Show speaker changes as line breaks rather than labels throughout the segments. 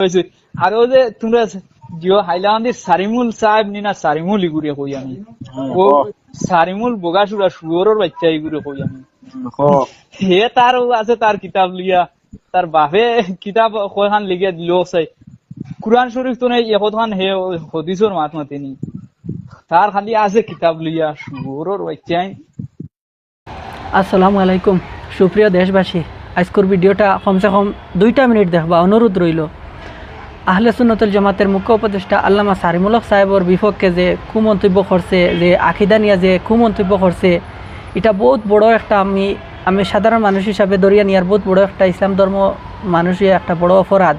হয়েছে আর ও যে তোমরা জিও হাইলান্দির সারিমুল সাহেব নি না সারিমুল ইগুরে কই আমি। ও সারিমুল বগাসুরা সুয়রের বাচ্চা ইগুরে কই আমি। হে তার আছে তার কিতাব লিয়া। তার বাপে কিতাব কয়খান লিখিয়া দিল চাই। কুরআন শরীফ তো নেই এখন হে হদিসর মাত মাতেনি তার খালি আছে কিতাব লিয়া সুয়রের বাচ্চাই।
আসসালামু আলাইকুম। সুপ্রিয় দেশবাসী আজকের ভিডিওটা কমসে কম দুইটা মিনিট দেখবা অনুরোধ রইল আহলে সুন্নতুল জামাতের মুখ্য উপদেষ্টা আল্লামা সারিমুলক সাহেবর বিপক্ষে যে কুমন্তব্য করছে, যে আকিদা নিয়ে যে কুমন্তব্য করছে, এটা বহুত বড় একটা আমি আমি সাধারণ মানুষ হিসাবে দরিয়া নিয়ার বহুত বড় একটা ইসলাম ধর্ম মানুষের একটা বড় অপরাধ।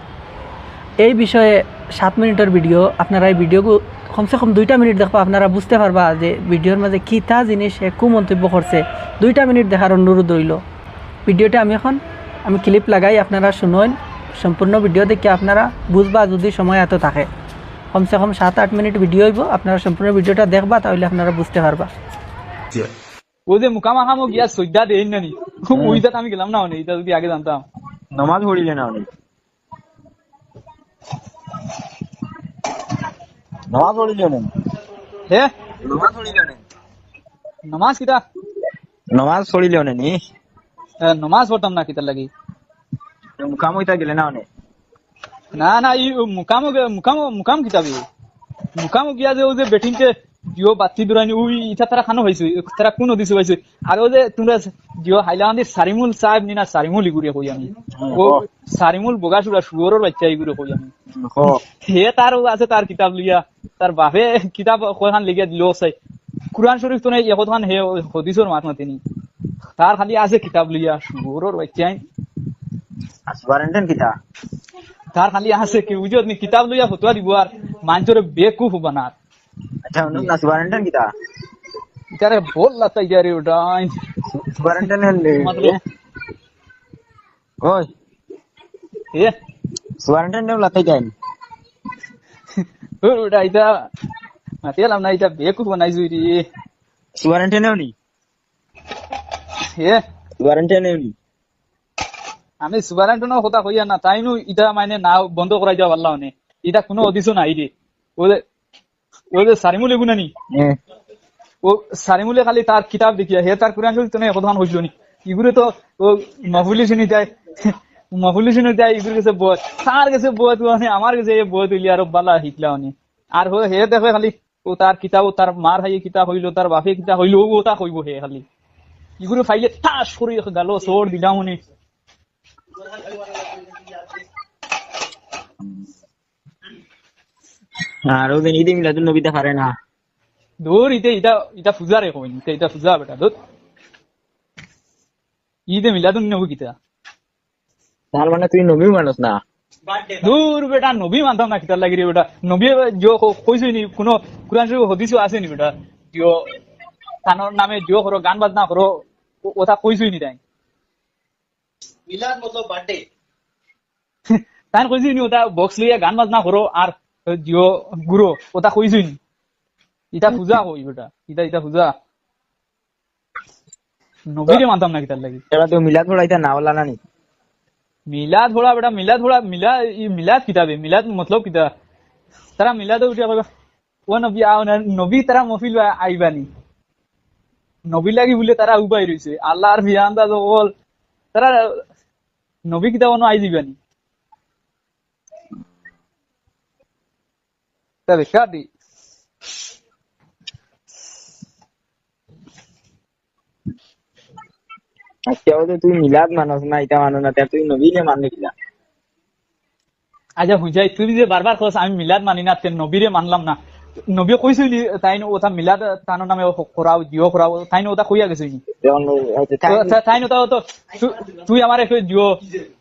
এই বিষয়ে সাত মিনিটের ভিডিও, আপনারা এই ভিডিও কমসে কম দুইটা মিনিট দেখবা, আপনারা বুঝতে পারবা যে ভিডিওর মাঝে কী তা জিনিস কু মন্তব্য করছে। দুইটা মিনিট দেখার অনুরোধ রইল। ভিডিওটা আমি এখন, আমি ক্লিপ লাগাই, আপনারা শুনুন। সম্পূর্ণ ভিডিও দেখে আপনারা বুঝবা যদি সময় এত থাকে। কমসে কম সাত আট মিনিট ভিডিও হইব আপনারা সম্পূর্ণ ভিডিওটা দেখবা তাহলে আপনারা বুঝতে পারবা।
ও যে মুকামা খামো গিয়া সজ্জা দেই না নি। ওইটা আমি গেলাম না অনেক এটা যদি আগে জানতাম।
নমাজ পড়িলে না উনি। নমাজ পড়িলে না
হে?
নমাজ পড়িলে না
নমাজ কিতা?
নমাজ পড়িলে না নি
নমাজ পড়তাম না কিতার লাগি।
হইতা গেলে না উনি
না না ই মুকামো মুকামো মুকাম কিতাবি মুকামো গিয়া যে ও যে বেটিং কে জিও বাতি দুরানি উই ইটা তারা খানো হয়েছে তারা কোন দিছে হয়েছে আর ও যে তোমরা জিও হাইলান্দির সারিমুল সাহেব নি না সারিমুল ইগুরে কই আমি? ও সারিমুল বগাসুরা সুয়রের বাচ্চা ইগুরে কই আমি। হে তার আছে তার কিতাব লিয়া তার বাপে কিতাব কয়খান লিখিয়া দিল চাই কুরআন শরীফ তো নেই এখন হে হদিসর মাত মাতেনি তার খালি আছে কিতাব লিয়া সুয়রের বাচ্চাই
আসবারেন্টেন কিতা
তার খালি আছে কি বুঝত নি কিতাব লইয়া ফতুয়া দিব আর মানুষের বেকুফ বানার
আচ্ছা উনি আসবারেন্টেন কিতা
ইতারে বল লাতা ইতারে ওটা
আসবারেন্টেন
মতলব
ওই
এ
সুবারেন্টেন লাতাই যাই
ওর ওটা ইতা মাতিয়ালাম না ইতা বেকুফ বানাইছো রে
সুবারেন্টেন উনি
এ
সুবারেন্টেন উনি
আমি সুবারান্টনের কথা কইয়া না তাই নো ইটা মানে না বন্ধ করাই যাওয়া পারলাম নে ইটা কোনো অদিশন নাই রে ওদের ওদের সারিমুল এগুনা নি? ও সারিমুলে খালি তার কিতাব দেখিয়া হে তার কোরআন শরীফ তো নেই কথা হইল নি। ইগুরে তো ও মহফুলি শুনি যায় মহফুলি শুনি যায় ইগুর কাছে বয় তার কাছে বয় মানে আমার কাছে এই বয় তুলি আর বালা শিখলা নি আর হ- হে দেখে খালি ও তার কিতাব ও তার মার হাইয়ে কিতাব হইল তার বাপে কিতাব হইল ও তা কইব হে খালি। ইগুরে ফাইলে ঠাস করে গেল সোর দিলাম উনি
আর ওদের ঈদে মিলাদুল নবীতে পারে না।
দূর ইতে ইটা ইটা ফুজা রে কইনি ইতে ইটা ফুজা বেটা দূর ঈদে মিলাদুন নবী কিতা?
তার মানে তুই নবী মানুষ না?
দূর বেটা নবী মানতাম না কিতার লাগি রে বেটা। নবী জিও কইছে নি কোনো কুরআন শরীফ হদিসও আছে নি বেটা? জিও তানোর নামে জিও করো গান বাজনা করো ওটা কইছই নি তাই
মিলাদ মতলব বার্থডে
তাই কইছই নি ওটা বক্স লইয়া গান বাজনা করো আর জিও গুরু ওটা কইছুই ইটা পূজা কই ওটা ইটা ইটা পূজা নবীরে মানতাম নাকি তার লাগি।
এরা তো মিলাদ ধরা ইটা না বলা না
মিলাদ ধরা বেটা মিলাদ ধরা মিলা মিলাদ কিতাবে মিলাদ মতলব কিতা তারা মিলাদ উঠিয়া কইবা ও নবী আও নবী তারা মফিল আইবানি নবী লাগি বলে তারা উবাই রইছে আল্লাহর বিয়ান্দা জগল তারা নবী কিতাব আই দিবানি তবে কাটি
আচ্ছা ওদের তুই মিলাদ মানুষ না এটা মানুষ না তা তুই নবী নে মানে কিনা
আচ্ছা হুজাই তুই যে বারবার কস আমি মিলাদ মানি না তেন নবীরে মানলাম না। নবী কইছিলি তাই ওটা মিলাদ তানোর নামে করাও জিও করাও তাই ওটা কইয়া তা- তাই নতা তো তুই আমার একটু জিও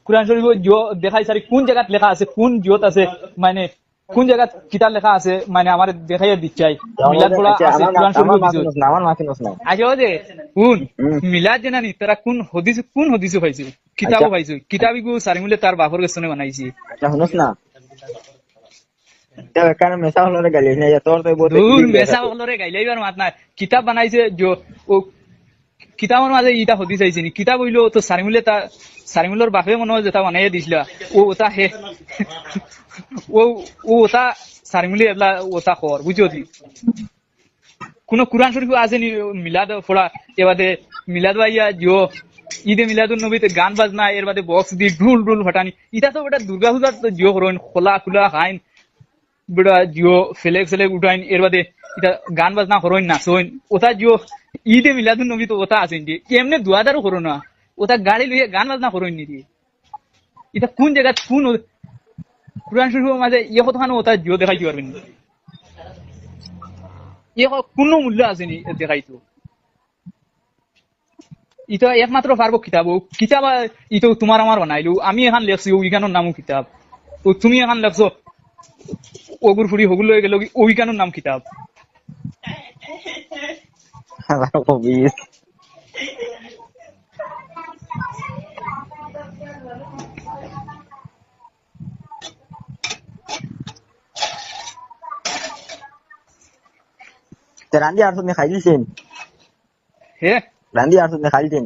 কোরআন শরীফ জিও দেখাই সারি কোন জায়গাত লেখা আছে কোন জিওত আছে মানে কোন জায়গাত কিতাব লেখা আছে? মানে আমার দেখাইয়া দিচ্ছাই মিলাদ পড়া
আচ্ছা,
আছে কোরআন শরীফ
না আমার মাসিনোস না।
আগে ও যে কোন। মিলাদ যে নানি তারা কোন হদিস কোন হদিস পাইছে? কিতাবও
আচ্ছা।
পাইছে। কিতাবি গু সারিমুলে তার বাপর কাছে বানাইছে।
আচ্ছা শুনোস না? না?
কিতাব বানাইছে যে ও কিতাবের মাঝে ইটা হদিস আইছে নি। কিতাব হইল তো সারিমুলে তা সারিমুলোর বাপে মনে হয় যেটা বানাইয়া দিছিল। ও ওটা হে ও ও ওটা ওটা খর বুঝছ তুই কোন কোরআন শরীফ আছে নি, মিলাদ ফোড়া এবারে মিলাদ ভাইয়া জিও ঈদে নবীতে গান বাজনা এর বাদে বক্স দি ঢুল ঢুল ফাটানি ইটা তো বেটা দুর্গা পূজার তো জিও খোলা জিও উঠাইন এর বাদে গান বাজনা করইন নাচইন ওটা জিও ঈদে মিলাদুন নবী তো ওটা এমনি দুয়াদারও করো না ওটা গাড়ি লইয়া গান বাজনা করইন নি দিয়ে এটা কোন জায়গা কোন কোরআন শরীফের মাঝে ইয়ে কতখানো ওটা জিও দেখাইতে পারবেন। ইয়ে কোনো মূল্য আছে নি দেখাইতো। ইটা একমাত্র পারব কিতাব, ও কিতাব ইটো তোমার আমার বানাইলো, আমি এখন লেখছি ওইখানোর নামও কিতাব। ও তুমি এখন লেখছো ওগুর ফুড়ি হগুল হয়ে গেল ওইখানোর নাম কিতাব।
তে রান্ধি আর তুমি খাই দিছেন
হে
রান্ধি আর তুমি খাই দিছেন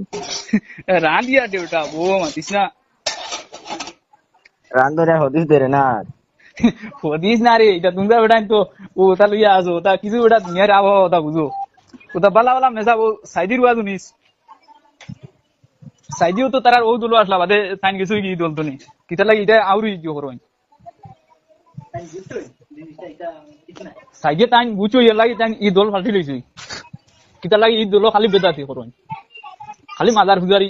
রাঁধিয়া দেউটা ও মাতিস না
রান্ধরে হদিস দেরে না
হদিস না রে এটা তোমরা বেটা তো ও ওটা লইয়া আসো ওটা কিছু ওটা দুনিয়ার আবহাওয়া ওটা বুঝো ওটা বালা বালা মেসা ও সাইদির ওয়া শুনিস সাইদিও তো তারা ও দল আসলা বাদে সাইন কিছু কি দল তো নেই কিতা লাগি এটা আউরি ইয়ে করো সাইডে তাই বুঝো ইয়ে লাগে তাই ঈদ দল ফাটি লইছি কিতা লাগি ই দল খালি বেদাতি করুন খালি মাদার ফুজারি